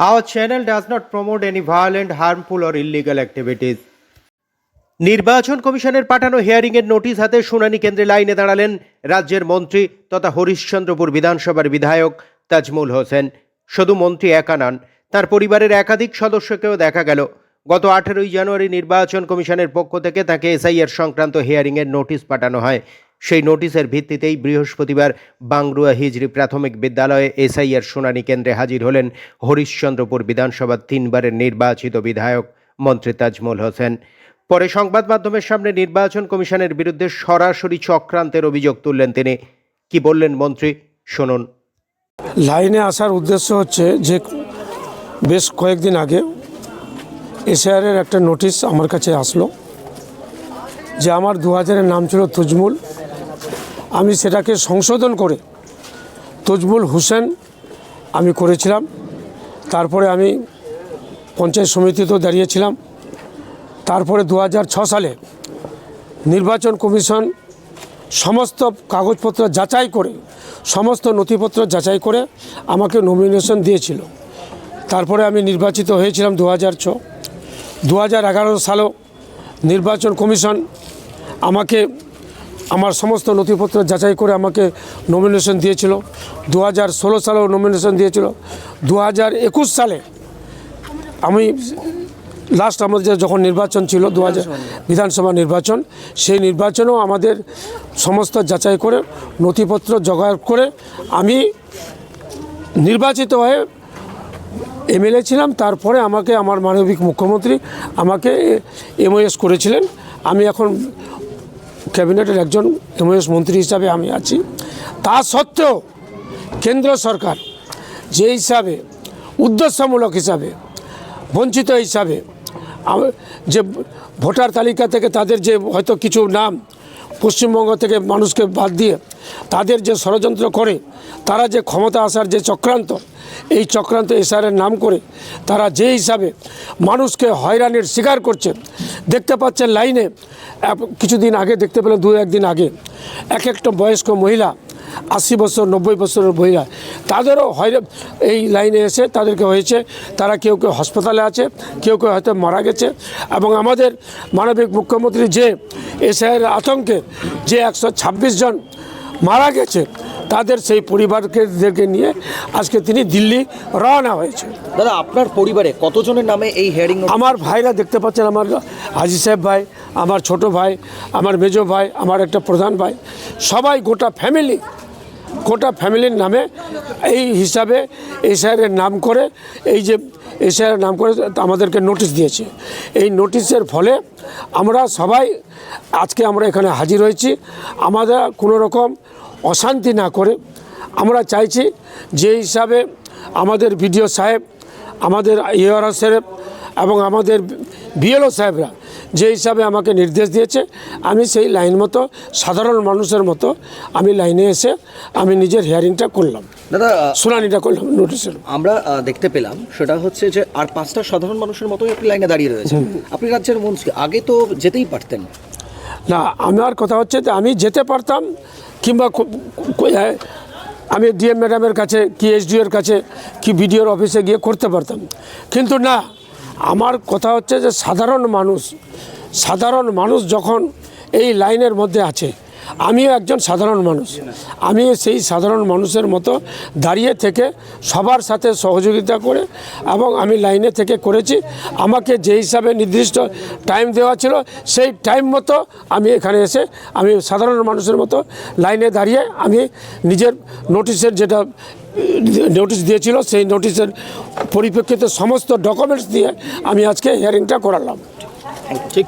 Our channel does not promote any violent, harmful, or illegal activities. নির্বাচন কমিশনের পাঠানো হিয়ারিংয়ের notice হাতে শুনানি কেন্দ্রে লাইনে দাঁড়ালেন রাজ্যের মন্ত্রী তথা হরিশ্চন্দ্রপুর বিধানসভার বিধায়ক তাজমুল হোসেন। শুধু মন্ত্রী একা নন তার পরিবারের একাধিক সদস্যকেও দেখা গেল। গত আঠেরোই জানুয়ারি নির্বাচন কমিশনের পক্ষ থেকে তাকে এসআইআর সংক্রান্ত হিয়ারিংয়ের নোটিশ পাঠানো হয়। সেই নোটিশের ভিত্তিতেই বৃহস্পতিবার বাংরুয়া হিজরি প্রাথমিক বিদ্যালয়ে এসআইআর শুনানি কেন্দ্রে হাজির হলেন হরিশ্চন্দ্রপুর বিধানসভার তিনবারের নির্বাচিত বিধায়ক মন্ত্রী তাজমুল হোসেন। পরে সংবাদ মাধ্যমের সামনে নির্বাচন কমিশনের বিরুদ্ধে সরাসরি চক্রান্তের অভিযোগ তুললেন তিনি। কি বললেন মন্ত্রী? শুনুন। লাইনে আসার উদ্দেশ্য হচ্ছে যে বেশ কয়েকদিন আগে এসআরের একটা নোটিশ আমার কাছে আসলো যে আমার দু হাজারের নাম ছিল তুজমুল। আমি সেটাকে সংশোধন করে তুজমুল হোসেন আমি করেছিলাম। তারপরে আমি পঞ্চায়েত সমিতিতেও দাঁড়িয়েছিলাম। তারপরে দু সালে নির্বাচন কমিশন সমস্ত কাগজপত্র যাচাই করে, সমস্ত নথিপত্র যাচাই করে আমাকে নমিনেশন দিয়েছিল। তারপরে আমি নির্বাচিত হয়েছিলাম দু হাজার ছ। দু হাজার এগারো সালেও নির্বাচন কমিশন আমাকে আমার সমস্ত নথিপত্র যাচাই করে আমাকে নমিনেশন দিয়েছিল। দু হাজার ষোলো সালেও নমিনেশন দিয়েছিল। দু হাজার একুশ সালে আমি লাস্ট আমাদের যখন নির্বাচন ছিল দু হাজার বিধানসভা নির্বাচন সেই নির্বাচনেও আমাদের সমস্ত যাচাই করে নথিপত্র জোগাড় করে আমি নির্বাচিত হয়ে এমএলএ ছিলাম। তারপরে আমাকে আমার মানবিক মুখ্যমন্ত্রী আমাকে এমওএস করেছিলেন। আমি এখন ক্যাবিনেটের একজন এমওএস মন্ত্রী হিসাবে আমি আছি। তা সত্ত্বেও কেন্দ্র সরকার যে হিসাবে, উদ্দেশ্যমূলক হিসাবে, বঞ্চিত হিসাবে যে ভোটার তালিকা থেকে তাদের যে হয়তো কিছু নাম পশ্চিমবঙ্গ থেকে মানুষকে বাদ দিয়ে তাদের যে ষড়যন্ত্র করে, তারা যে ক্ষমতা আসার যে চক্রান্ত, এই চক্রান্ত এসআরের নাম করে তারা যে হিসাবে মানুষকে হয়রানির শিকার করছে, দেখতে পাচ্ছেন লাইনে কিছুদিন আগে দেখতে পেলেন দু একদিন আগে। এক একটা বয়স্ক মহিলা আশি বছর নব্বই বছরের মহিলা তাদেরও হয়রা এই লাইনে এসে তাদেরকে হয়েছে। তারা কেউ কেউ হাসপাতালে আছে কেউ কেউ হয়তো মারা গেছে। এবং আমাদের মানবিক মুখ্যমন্ত্রী যে এসআইয়ের আতঙ্কে যে একশো ছাব্বিশ জন মারা গেছে তাদের সেই পরিবারকে নিয়ে আজকে তিনি দিল্লি রওনা হয়েছে দাদা আপনার পরিবারে কতজনের নামে এই হেয়ারিং আমার ভাইরা দেখতে পাচ্ছেন আমার হাজি সাহেব ভাই আমার ছোট ভাই, আমার মেজো ভাই, আমার একটা প্রধান ভাই, সবাই গোটা ফ্যামিলি গোটা ফ্যামিলির নামে এই হিসাবে এসআইয়ের নাম করে, এই যে এসআইয়ের নাম করে আমাদেরকে নোটিশ দিয়েছে। এই নোটিশের ফলে আমরা সবাই আজকে আমরা এখানে হাজির হয়েছি। আমাদের কোনো রকম অশান্তি না করে আমরা চাইছি যে হিসাবে আমাদের বিডিও সাহেব, আমাদের ইআরও সাহেব এবং আমাদের বিএলও সাহেবরা যে হিসাবে আমাকে নির্দেশ দিয়েছে আমি সেই লাইন মতো সাধারণ মানুষের মতো আমি লাইনে এসে আমি নিজের হিয়ারিংটা করলাম। দাদা শুনানিটা করলাম নোটিশের আমরা দেখতে পেলাম সেটা হচ্ছে যে আর পাঁচটা সাধারণ মানুষের মতোই আপনি লাইনে দাঁড়িয়ে রয়েছেন। আপনি রাজ্যের মন্ত্রী আগে তো যেতেই পারতেন। না আমার কথা হচ্ছে যে আমি যেতে পারতাম কিংবা আমি ডিএম ম্যাডামের কাছে কি এসডিওর কাছে কি বিডিওর অফিসে গিয়ে করতে পারতাম। কিন্তু না আমার কথা হচ্ছে যে সাধারণ মানুষ সাধারণ মানুষ যখন এই লাইনের মধ্যে আছে, আমিও একজন সাধারণ মানুষ। আমি সেই সাধারণ মানুষের মতো দাঁড়িয়ে থেকে সবার সাথে সহযোগিতা করে এবং আমি লাইনে থেকে করেছি। আমাকে যে হিসাবে নির্দিষ্ট টাইম দেওয়া ছিল, সেই টাইম মতো আমি এখানে এসে আমি সাধারণ মানুষের মতো লাইনে দাঁড়িয়ে আমি নিজের নোটিশের যেটা নোটিশ দিয়েছিল সেই নোটিশের পরিপ্রেক্ষিতে সমস্ত ডকুমেন্টস দিয়ে আমি আজকে হিয়ারিংটা করালাম। ঠিক।